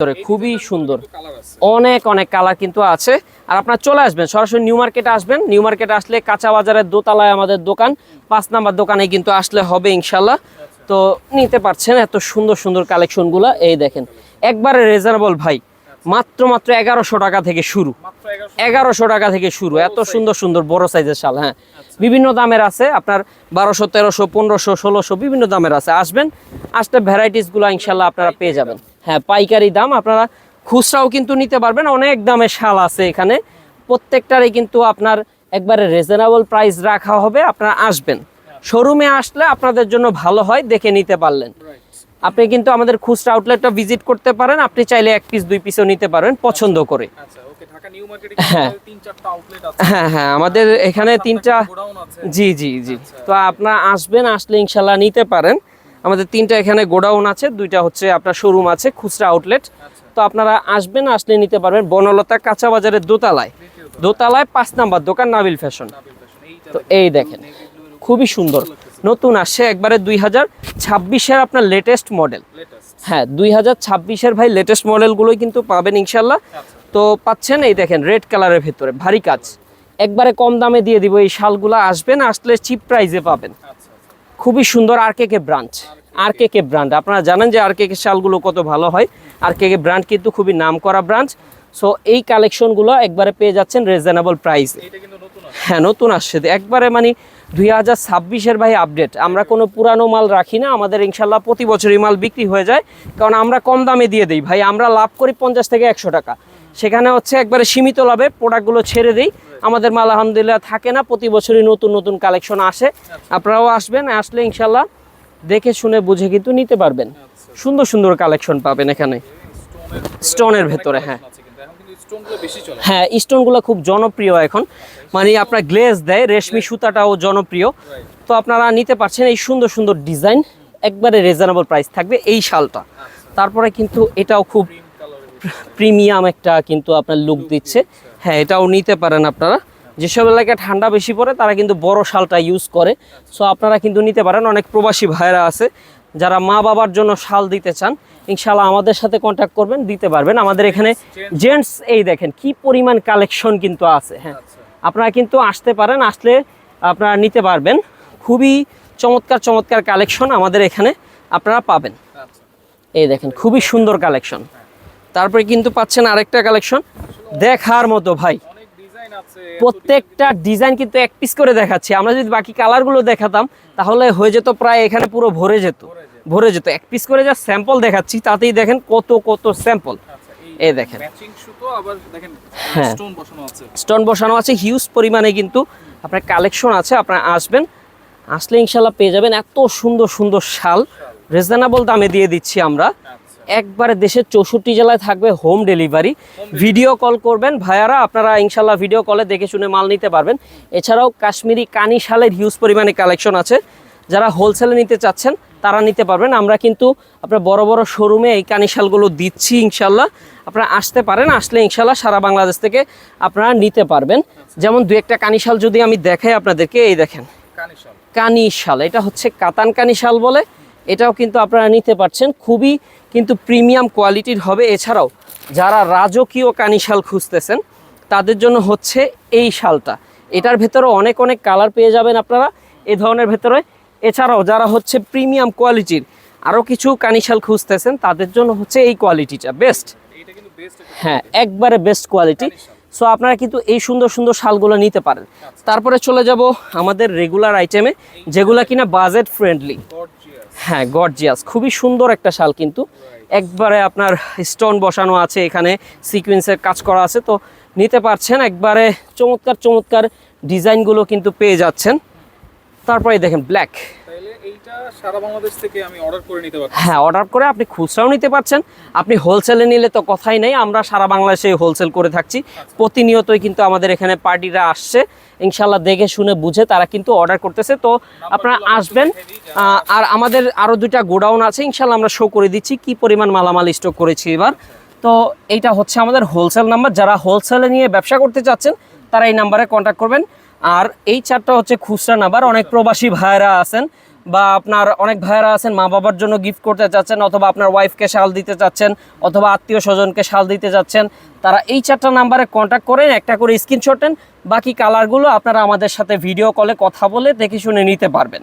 ভিতরে খুবই সুন্দর। অনেক অনেক কালার কিন্তু আছে। আর আপনার চলে আসবেন সরাসরি নিউ মার্কেটে আসবেন। নিউ মার্কেটে আসলে কাঁচা বাজারের দোতলায় আমাদের দোকান পাঁচ নাম্বার দোকানে কিন্তু আসলে হবে ইনশাল্লাহ তো নিতে পারছেন এত সুন্দর সুন্দর কালেকশনগুলো। এই দেখেন একবারে রিজনেবল ভাই মাত্র মাত্র এগারোশো টাকা থেকে শুরু। এগারোশো টাকা। থেকে শুরু। এত সুন্দর সুন্দর বড় সাইজের শাল হ্যাঁ। বিভিন্ন দামের আছে আপনার বারোশো তেরোশো পনেরোশো ষোলোশো বিভিন্ন দামের আছে। আসবেন আসলে ভ্যারাইটিসগুলো ইনশাল্লাহ আপনারা পেয়ে যাবেন। হ্যাঁ পাইকারি দাম আপনারা খুচরাও কিন্তু নিতে পারবেন অনেক দামে শাল আছে এখানে। প্রত্যেকটারই কিন্তু আপনার একবারে রিজনেবল প্রাইস রাখা হবে আপনারা আসবেন। শোরুমে আসলে আপনাদের জন্য ভালো হয় দেখে নিতে পারলেন। আপনি কিন্তু আমাদের খুচরা আউটলেটটা ভিজিট করতে পারেন আপনি চাইলে এক পিস দুই পিসও নিতে পারেন পছন্দ করে। আচ্ছা হ্যাঁ। হ্যাঁ হ্যাঁ আমাদের এখানে তিনটা জি জি জি। তো আপনার আসবেন আসলে ইনশাল্লাহ নিতে পারেন। আমাদের তিনটা এখানে গোডাউন আছে দুইটা হচ্ছে আপনার শোরুম আছে খুচরা আউটলেট তো আপনারা আসবেন আসলে নিতে পারবেন বনলতা কাঁচা বাজারের দোতলায়। দোতলায় পাঁচ নাম্বার দোকান নাবিল ফ্যাশন তো এই দেখেন খুবই সুন্দর। নতুন আসছে একবারে দুই হাজার ছাব্বিশের আপনার লেটেস্ট মডেল হ্যাঁ দুই হাজার ছাব্বিশের ভাই লেটেস্ট মডেলগুলোই কিন্তু পাবেন ইনশাল্লাহ তো পাচ্ছেন এই দেখেন রেড কালারের ভেতরে ভারী কাজ। একবারে কম দামে দিয়ে দিব এই শালগুলো। আসবেন আসলে চিপ প্রাইজে পাবেন। আচ্ছা। খুবই সুন্দর আর কে কে ব্রাঞ্চ আর কে কে ব্র্যান্ড আপনারা জানেন যে আর কে কে শালগুলো কত ভালো হয়। আর কে কে ব্র্যান্ড কিন্তু খুবই নাম করা ব্রাঞ্চ সো এই কালেকশনগুলো একবারে পেয়ে যাচ্ছেন রিজনেবল প্রাইসে হ্যাঁ নতুন আসছে। একবারে মানে দুই হাজার ছাব্বিশের ভাই আপডেট আমরা কোনো পুরানো মাল রাখি না। আমাদের ইনশাল্লাহ প্রতি বছরই মাল বিক্রি হয়ে যায়। কারণ আমরা কম দামে দিয়ে দিই। ভাই, আমরা লাভ করি পঞ্চাশ থেকে একশো টাকা। সেখানে হচ্ছে একবারে সীমিত লাভে প্রোডাক্টগুলো ছেড়ে দিই। আমাদের মাল আলহামদুলিল্লাহ থাকে না প্রতি বছরই নতুন নতুন কালেকশন আসে। আপনারাও আসবেন আসলে ইনশাল্লাহ দেখে শুনে বুঝে কিন্তু নিতে পারবেন। সুন্দর সুন্দর কালেকশন পাবেন এখানে। স্টোনের ভেতরে হ্যাঁ। হ্যাঁ স্টোনগুলো খুব জনপ্রিয় এখন। মানে আপনার গ্লেজ দেয় রেশমি সুতাটাও জনপ্রিয়। তো আপনারা নিতে পারছেন এই সুন্দর সুন্দর ডিজাইন একবারে রিজনেবল প্রাইস থাকবে এই শালটা। তারপরে কিন্তু এটাও খুব প্রিমিয়াম একটা কিন্তু আপনার লুক দিচ্ছে। হ্যাঁ এটাও নিতে পারেন আপনারা। যেসব এলাকায় ঠান্ডা বেশি পড়ে, তারা কিন্তু বড় শালটা ইউজ করে। সো আপনারা কিন্তু নিতে পারেন, অনেক প্রবাসী ভাইরা আছে, যারা মা বাবার জন্য শাল দিতে চান। ইনশাল্লাহ আমাদের সাথে কন্ট্যাক্ট করবেন, দিতে পারবেন। আমাদের এখানে জেন্টস এই দেখেন, কি পরিমাণ কালেকশন কিন্তু আছে হ্যাঁ। আপনারা কিন্তু আসতে পারেন, আসলে আপনারা নিতে পারবেন। খুবই চমৎকার চমৎকার কালেকশন আমাদের এখানে আপনারা পাবেন। এই দেখেন, খুবই সুন্দর কালেকশন তারপরে কিন্তু পাচ্ছেন আরেকটা কালেকশন দেখার মতো ভাই। প্রত্যেকটা ডিজাইন কিন্তু এক পিস করে দেখাচ্ছি। আমরা যদি বাকি কালারগুলো দেখাতাম তাহলে হয়ে যেত প্রায় এখানে পুরো ভরে যেত। ভরে যেত। এক পিস করে যা স্যাম্পল দেখাচ্ছি তাতেই দেখেন কত কত স্যাম্পল আচ্ছা এই দেখেন। হ্যাঁ। স্টোন বসানো আছে। হিউজ পরিমাণে কিন্তু আপনার কালেকশন আছে আপনারা আসবেন। আসলে ইনশাল্লাহ পেয়ে যাবেন। এত সুন্দর সুন্দর শাল। রিজনেবল দামে দিয়ে দিচ্ছি আমরা। আচ্ছা একবারে দেশের চৌষট্টি জেলায় থাকবে হোম ডেলিভারি ভিডিও কল করবেন ভাইয়ারা আপনারা ইনশাল্লাহ ভিডিও কলে দেখে শুনে মাল নিতে পারবেন। এছাড়াও কাশ্মীরি কানি শালের হিউজ পরিমাণে কালেকশন আছে। যারা হোলসেলে নিতে চাচ্ছেন তারা নিতে পারবেন। আমরা কিন্তু আপনার বড় বড় শোরুমে এই কানি শালগুলো দিচ্ছি ইনশাল্লাহ আপনারা আসতে পারেন আসলে ইনশাল্লাহ সারা বাংলাদেশ থেকে আপনারা নিতে পারবেন। যেমন দু একটা কানি শাল যদি আমি দেখাই আপনাদেরকে এই দেখেন। কানিশাল কানি শাল এটা হচ্ছে কাতান কানি শাল বলে। এটাও কিন্তু আপনারা নিতে পারছেন। খুবই কিন্তু প্রিমিয়াম কোয়ালিটির হবে। এছাড়াও যারা রাজকীয় কানি শাল খুঁজতেছেন তাদের জন্য হচ্ছে এই শালটা। এটার ভেতরে অনেক অনেক কালার পেয়ে যাবেন আপনারা এ ধরনের ভেতরে। এছাড়াও যারা হচ্ছে প্রিমিয়াম কোয়ালিটির আরও কিছু কানিশাল খুঁজতেছেন তাদের জন্য হচ্ছে এই কোয়ালিটিটা বেস্ট হ্যাঁ একবারে বেস্ট কোয়ালিটি সো আপনারা কিন্তু এই সুন্দর সুন্দর শালগুলো নিতে পারেন। তারপরে চলে যাব আমাদের রেগুলার আইটেমে যেগুলো কিনা বাজেট ফ্রেন্ডলি হ্যাঁ গর্জিয়াস খুবই সুন্দর একটা শাল কিন্তু। একবারে আপনার স্টোন বসানো আছে, এখানে সিকুয়েন্সের কাজ করা আছে। তো নিতে পারছেন, একবারে চমৎকার চমৎকার ডিজাইনগুলো কিন্তু পেয়ে যাচ্ছেন। তারপরে দেখেন ব্ল্যাক এইটা সারা বাংলাদেশ থেকে আমি অর্ডার করে নিতে পারছি হ্যাঁ অর্ডার করে আপনি খুচরাও নিতে পারছেন। আপনি হোলসেলে নিলে তো কথাই নেই আমরা সারা বাংলাদেশে হোলসেল করে থাকছি। প্রতিনিয়তই কিন্তু আমাদের এখানে পার্টিরা আসছে। ইনশাল্লাহ দেখে শুনে বুঝে তারা কিন্তু অর্ডার করতেছে। তো আপনারা আসবেন আর আমাদের আরও দুইটা গোডাউন আছে ইনশাল্লাহ আমরা শো করে দিচ্ছি কি পরিমাণ মালামাল স্টক করেছি এবার। তো এইটা হচ্ছে আমাদের হোলসেল নাম্বার যারা হোলসেলে নিয়ে ব্যবসা করতে চাচ্ছেন তারা এই নাম্বারে কন্ট্যাক্ট করবেন। আর এই চারটা হচ্ছে খুচরা নাম্বার অনেক প্রবাসী ভাইয়েরা আছেন। বা আপনার অনেক ভাইয়েরা আছেন মা বাবার জন্য গিফট করতে চাচ্ছেন অথবা আপনার ওয়াইফকে শাল দিতে চাচ্ছেন অথবা আত্মীয় স্বজনকে শাল দিতে চাচ্ছেন, তারা এই চারটা নাম্বারে কন্ট্যাক্ট করেন, একটা করে স্ক্রিনশট নেন, বাকি কালারগুলো আপনারা আমাদের সাথে ভিডিও কলে কথা বলে দেখে শুনে নিতে পারবেন।